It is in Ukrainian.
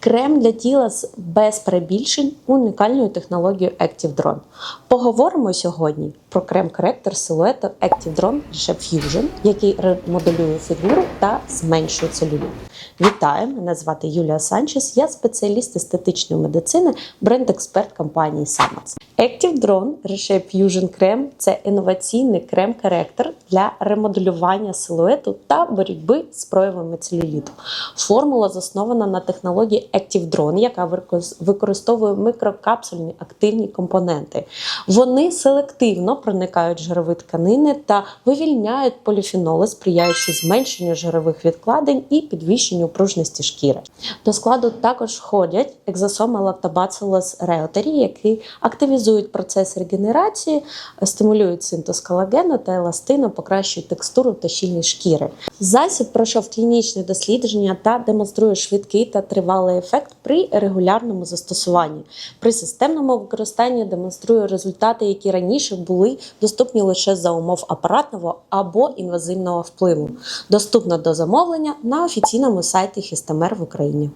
Крем для тіла з без перебільшень унікальною технологією Active Drone. Поговоримо сьогодні про крем-коректор силуету Active Drone Shape Fusion, який ремоделює фігуру та зменшує целюліт. Вітаю! Мене звати Юлія Санчес. Я спеціаліст естетичної медицини, бренд-експерт компанії Samax. Active Drone Reshape Fusion Крем це інноваційний крем-коректор для ремоделювання силуету та боротьби з проявами целюліту. Формула заснована на технології Active Drone, яка використовує мікрокапсульні активні компоненти. Вони селективно проникають жирові тканини та вивільняють поліфеноли, сприяючи зменшенню жирових відкладень і підвищенню пружності шкіри. До складу також входять екзосоми Lactobacillus reuteri, які активізують процес регенерації, стимулюють синтез колагену та еластину, покращують текстуру та щільність шкіри. Засіб пройшов клінічне дослідження та демонструє швидкий та тривалий ефект при регулярному застосуванні. При системному використанні демонструє результати, які раніше були доступні лише за умов апаратного або інвазивного впливу. Доступно до замовлення на офіційному сайті Хістемер в Україні.